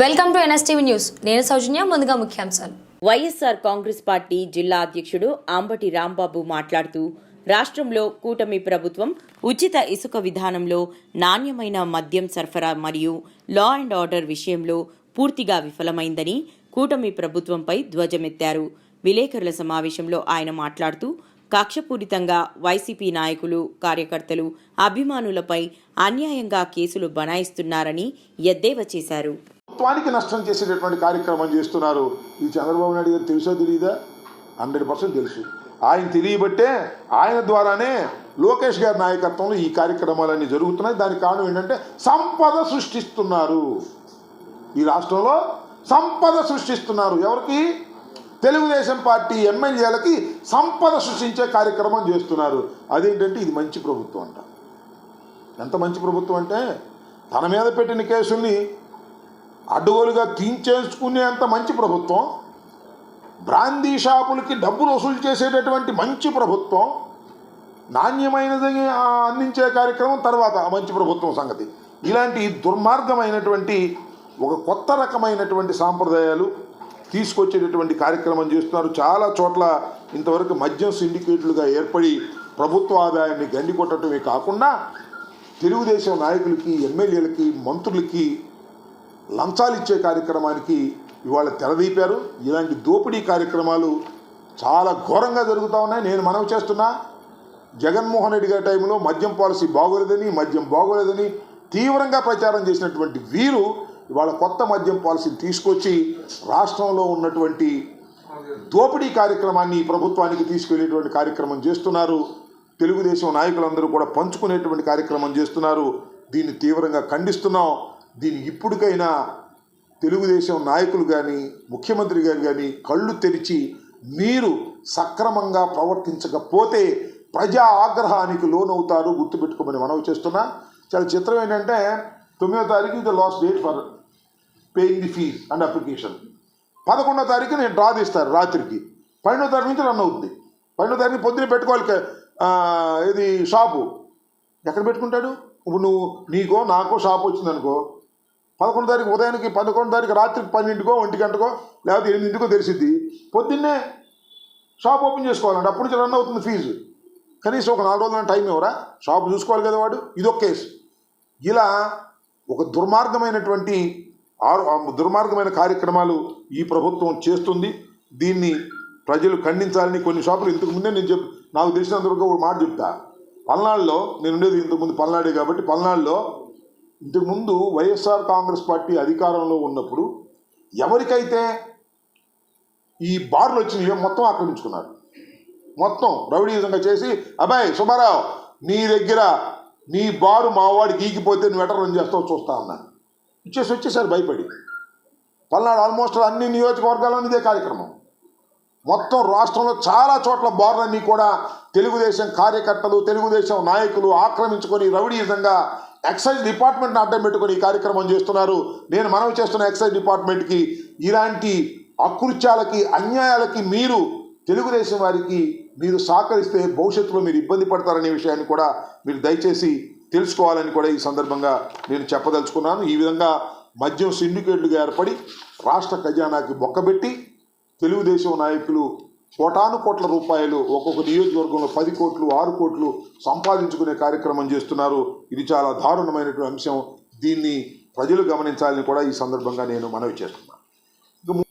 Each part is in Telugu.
Welcome to NSTV news. నేను సౌజన్య ముందుగా ముఖ్యాంశాలు. వైఎస్ఆర్ కాంగ్రెస్ పార్టీ జిల్లా అధ్యక్షుడు అంబటి రాంబాబు మాట్లాడుతూ రాష్ట్రంలో కూటమి ప్రభుత్వం ఉచిత ఇసుక విధానంలో నాణ్యమైన మద్యం సరఫరా మరియు లా అండ్ ఆర్డర్ విషయంలో పూర్తిగా విఫలమైందని కూటమి ప్రభుత్వంపై ధ్వజమెత్తారు. విలేకరుల సమావేశంలో ఆయన మాట్లాడుతూ కక్షపూరితంగా వైసీపీ నాయకులు కార్యకర్తలు అభిమానులపై అన్యాయంగా కేసులు బనాయిస్తున్నారని ఎద్దేవా చేశారు. ప్రభుత్వానికి నష్టం చేసేటటువంటి కార్యక్రమం చేస్తున్నారు. ఇది చంద్రబాబు నాయుడు గారు తెలుసో తెలియదా హండ్రెడ్ పర్సెంట్ తెలుసు. ఆయన తెలియబట్టే ఆయన ద్వారానే లోకేష్ గారి నాయకత్వంలో ఈ కార్యక్రమాలన్నీ జరుగుతున్నాయి. దానికి కారణం ఏంటంటే సంపద సృష్టిస్తున్నారు. ఈ రాష్ట్రంలో సంపద సృష్టిస్తున్నారు. ఎవరికి? తెలుగుదేశం పార్టీ ఎమ్మెల్యేలకి సంపద సృష్టించే కార్యక్రమం చేస్తున్నారు. అదేంటంటే ఇది మంచి ప్రభుత్వం అంట. ఎంత మంచి ప్రభుత్వం అంటే తన మీద పెట్టిన కేసుల్ని అడ్డగోలుగా తీయించేసుకునేంత మంచి ప్రభుత్వం బ్రాందీ షాపులకి డబ్బులు వసూలు చేసేటటువంటి మంచి ప్రభుత్వం నాణ్యమైనది అందించే కార్యక్రమం తర్వాత మంచి ప్రభుత్వం సంగతి. ఇలాంటి దుర్మార్గమైనటువంటి ఒక కొత్త రకమైనటువంటి సాంప్రదాయాలు తీసుకొచ్చేటటువంటి కార్యక్రమం చేస్తున్నారు. చాలా చోట్ల ఇంతవరకు మద్యం సిండికేట్లుగా ఏర్పడి ప్రభుత్వ ఆదాయాన్ని గండి కొట్టడమే కాకుండా తెలుగుదేశం నాయకులకి ఎమ్మెల్యేలకి మంత్రులకి లంచాలు ఇచ్చే కార్యక్రమానికి ఇవాళ తెరదీపారు. ఇలాంటి దోపిడీ కార్యక్రమాలు చాలా ఘోరంగా జరుగుతూ ఉన్నాయి. నేను మనవి చేస్తున్నా జగన్మోహన్ రెడ్డి గారి టైంలో మద్యం పాలసీ బాగోలేదని మద్యం బాగోలేదని తీవ్రంగా ప్రచారం చేసినటువంటి వీరు ఇవాళ కొత్త మద్యం పాలసీని తీసుకొచ్చి రాష్ట్రంలో ఉన్నటువంటి దోపిడీ కార్యక్రమాన్ని ప్రభుత్వానికి తీసుకెళ్ళేటువంటి కార్యక్రమం చేస్తున్నారు. తెలుగుదేశం నాయకులందరూ కూడా పంచుకునేటువంటి కార్యక్రమం చేస్తున్నారు. దీన్ని తీవ్రంగా ఖండిస్తున్నాం. దీన్ని ఇప్పటికైనా తెలుగుదేశం నాయకులు కానీ ముఖ్యమంత్రి గారు కానీ కళ్ళు తెరిచి మీరు సక్రమంగా ప్రవర్తించకపోతే ప్రజా ఆగ్రహానికి లోనవుతారు గుర్తుపెట్టుకోమని మనవి చేస్తున్నా. చాలా చిత్రం ఏంటంటే తొమ్మిదో తారీఖు ఇది last date for paying the fees and application పదకొండో తారీఖు నేను డ్రా తీస్తారు రాత్రికి. పన్నెండో తారీఖు నుంచి రన్ అవుతుంది పన్నెండో తారీఖు పొద్దున పెట్టుకోవాలి ఇది షాపు. ఎక్కడ పెట్టుకుంటాడు? ఇప్పుడు నువ్వు నీకో నాకో షాప్ వచ్చిందనుకో పదకొండు తారీఖు ఉదయానికి పదకొండు తారీఖు రాత్రికి పన్నెండుకో ఒంటి గంటకో లేకపోతే ఎనిమిదింటికో తెలిసిద్ది. పొద్దున్నే షాప్ ఓపెన్ చేసుకోవాలంటే. అప్పుడు నుంచి రన్ అవుతుంది ఫీజు. కనీసం ఒక నాలుగు రోజుల టైం ఇవ్వరా? షాప్ చూసుకోవాలి కదా వాడు? ఇదొక కేసు. ఇలా ఒక దుర్మార్గమైనటువంటి ఆరు దుర్మార్గమైన కార్యక్రమాలు ఈ ప్రభుత్వం చేస్తుంది. దీన్ని ప్రజలు ఖండించాలని కొన్ని షాపులు ఇంతకు ముందే నేను చెప్ నాకు తెలిసినంతవరకు ఒక మాట చెప్తా. పల్నాడులో నేను ఉండేది ఇంతకుముందు పల్నాడే కాబట్టి పల్నాడులో ఇంతకుముందు వైఎస్ఆర్ కాంగ్రెస్ పార్టీ అధికారంలో ఉన్నప్పుడు ఎవరికైతే ఈ బార్లు వచ్చినాయో మొత్తం ఆక్రమించుకున్నారు. మొత్తం రౌడీజంగా చేసి అబ్బాయి సుబ్బారావు నీ దగ్గర నీ బారు మావాడికి ఈగిపోతే నువ్వు ఎట్ట రన్ చేస్తావు చూస్తా ఉన్నా ఇచ్చేసి వచ్చేసారు భయపడి. పల్నాడు ఆల్మోస్ట్ అన్ని నియోజకవర్గాల్లోని ఇదే కార్యక్రమం. మొత్తం రాష్ట్రంలో చాలా చోట్ల బార్లన్నీ కూడా తెలుగుదేశం కార్యకర్తలు తెలుగుదేశం నాయకులు ఆక్రమించుకొని రౌడీజంగా ఎక్సైజ్ డిపార్ట్మెంట్ని అడ్డం పెట్టుకొని ఈ కార్యక్రమం చేస్తున్నారు. నేను మనవి చేస్తున్న ఎక్సైజ్ డిపార్ట్మెంట్కి ఇలాంటి అకృత్యాలకి అన్యాయాలకి మీరు తెలుగుదేశం వారికి మీరు సహకరిస్తే భవిష్యత్తులో మీరు ఇబ్బంది పడతారనే విషయాన్ని కూడా మీరు దయచేసి తెలుసుకోవాలని కూడా ఈ సందర్భంగా నేను చెప్పదలుచుకున్నాను. ఈ విధంగా మద్యం సిండికేట్లుగా ఏర్పడి రాష్ట్ర ఖజానాకి బొక్కబెట్టి తెలుగుదేశం నాయకులు కోటాను కోట్ల రూపాయలు ఒక్కొక్క నియోజకవర్గంలో పది కోట్లు ఆరు కోట్లు సంపాదించుకునే కార్యక్రమం చేస్తున్నారు. ఇది చాలా దారుణమైనటువంటి అంశం. దీన్ని ప్రజలు గమనించాలని కూడా ఈ సందర్భంగా నేను మనవి చేస్తున్నాను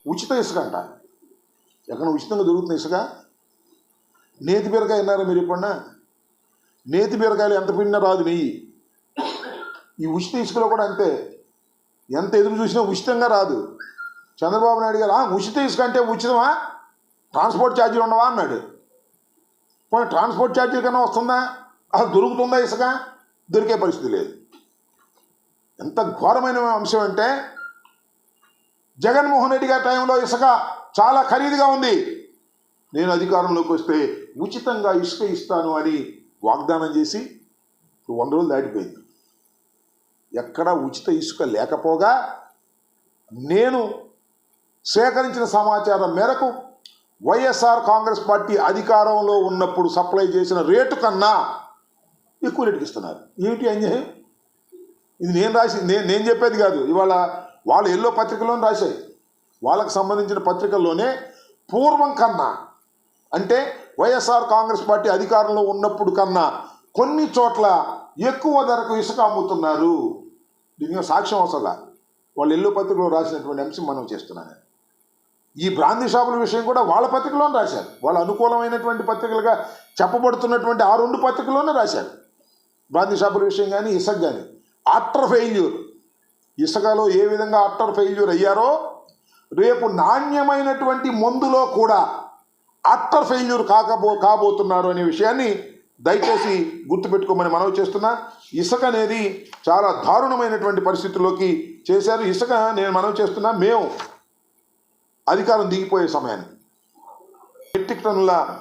ఉచిత ఇసుక అంట. ఎక్కడ ఉచితంగా దొరుకుతున్న ఇసుక? నేతి బీరకాయ విన్నారా మీరు ఎప్పుడన్నా? నేతి బీరకాయలు ఎంత పిండినా రాదు నెయ్యి. ఈ ఉచిత ఇసుకలో కూడా అంతే. ఎంత ఎదురు చూసినా ఉచితంగా రాదు. చంద్రబాబు నాయుడు గారు "ఆ, ఉచిత ఇసుక అంటే ఉచితమా? ట్రాన్స్పోర్ట్ ఛార్జీలు ఉండవా అన్నాడు. పోనీ ట్రాన్స్పోర్ట్ ఛార్జీల కన్నా వస్తుందా? అసలు దొరుకుతుందా ఇసుక? దొరికే పరిస్థితి లేదు. ఎంత ఘోరమైన అంశం అంటే జగన్మోహన్ రెడ్డి గారి టైంలో ఇసుక చాలా ఖరీదుగా ఉంది. నేను అధికారంలోకి వస్తే ఉచితంగా ఇసుక ఇస్తాను అని వాగ్దానం చేసి వంద రోజులు దాటిపోయింది. ఎక్కడ ఉచిత ఇసుక లేకపోగా నేను సేకరించిన సమాచారం మేరకు వైఎస్ఆర్ కాంగ్రెస్ పార్టీ అధికారంలో ఉన్నప్పుడు సప్లై చేసిన రేటు కన్నా ఎక్కువ రేటుకి ఇస్తున్నారు. ఏమిటి అన్యాయం ఇది నేను రాసి నేను నేను చెప్పేది కాదు. ఇవాళ వాళ్ళు ఎల్లో పత్రికలోనే రాశాయి. వాళ్ళకు సంబంధించిన పత్రికల్లోనే పూర్వం కన్నా అంటే వైఎస్ఆర్ కాంగ్రెస్ పార్టీ అధికారంలో ఉన్నప్పుడు కన్నా కొన్ని చోట్ల ఎక్కువ ధరకు ఇసుక అమ్ముతున్నారు. దీనికి సాక్ష్యం అవసరం వాళ్ళు ఎల్లో పత్రికలో రాసినటువంటి అంశం మనం చేస్తున్నాను ఈ బ్రాందీ షాపుల విషయం కూడా వాళ్ళ పత్రికలోనే రాశారు. వాళ్ళ అనుకూలమైనటువంటి పత్రికలుగా చెప్పబడుతున్నటువంటి ఆ రెండు పత్రికలోనే రాశారు. బ్రాందీ షాపుల విషయం కానీ ఇసుక కానీ అట్టర్ ఫెయిల్యూర్. ఇసుకలో ఏ విధంగా అట్టర్ ఫెయిల్యూర్ అయ్యారో రేపు నాణ్యమైనటువంటి మందులో కూడా అట్టర్ ఫెయిల్యూర్ కాకబో కాబోతున్నారు అనే విషయాన్ని దయచేసి గుర్తుపెట్టుకోమని మనవి చేస్తున్నా. ఇసుక అనేది చాలా దారుణమైనటువంటి పరిస్థితుల్లోకి చేశారు. ఇసుక నేను మనవి చేస్తున్నా మేము అధికారం దిగిపోయే సమయాన్ని. మెట్రిక్ టన్నుల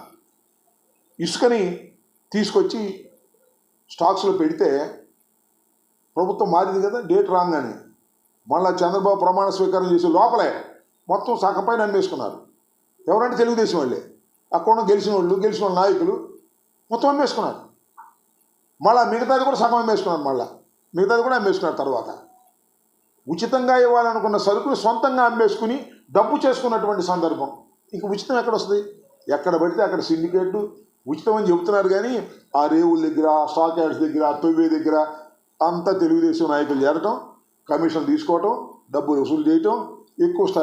ఇసుకని తీసుకొచ్చి స్టాక్స్లో పెడితే ప్రభుత్వం మారింది కదా డేట్ రాంగ్ అని. మళ్ళా చంద్రబాబు ప్రమాణ స్వీకారం చేసి లోపలే మొత్తం సగపైన అమ్మేసుకున్నారు. ఎవరంటే తెలుగుదేశం వాళ్ళే. అక్కడ గెలిచిన వాళ్ళు గెలిచిన వాళ్ళ నాయకులు మొత్తం అమ్మేసుకున్నారు. మళ్ళా మిగతాది కూడా సగం అమ్మేసుకున్నారు మళ్ళా. మిగతాది కూడా అమ్మేసుకున్నారు తర్వాత. ఉచితంగా ఇవ్వాలనుకున్న సరుకులు సొంతంగా అమ్మేసుకుని డబ్బు చేసుకున్నటువంటి సందర్భం. ఇంక ఉచితం ఎక్కడ వస్తుంది? ఎక్కడ పడితే అక్కడ సిండికేట్ ఉచితం అని చెబుతున్నారు కానీ ఆ రేవుల దగ్గర స్టాక్ యార్డ్స్ దగ్గర తొవ్వే దగ్గర అంతా తెలుగుదేశం నాయకులు చేరటం కమిషన్ తీసుకోవటం డబ్బులు వసూలు చేయటం ఎక్కువ స్థాయి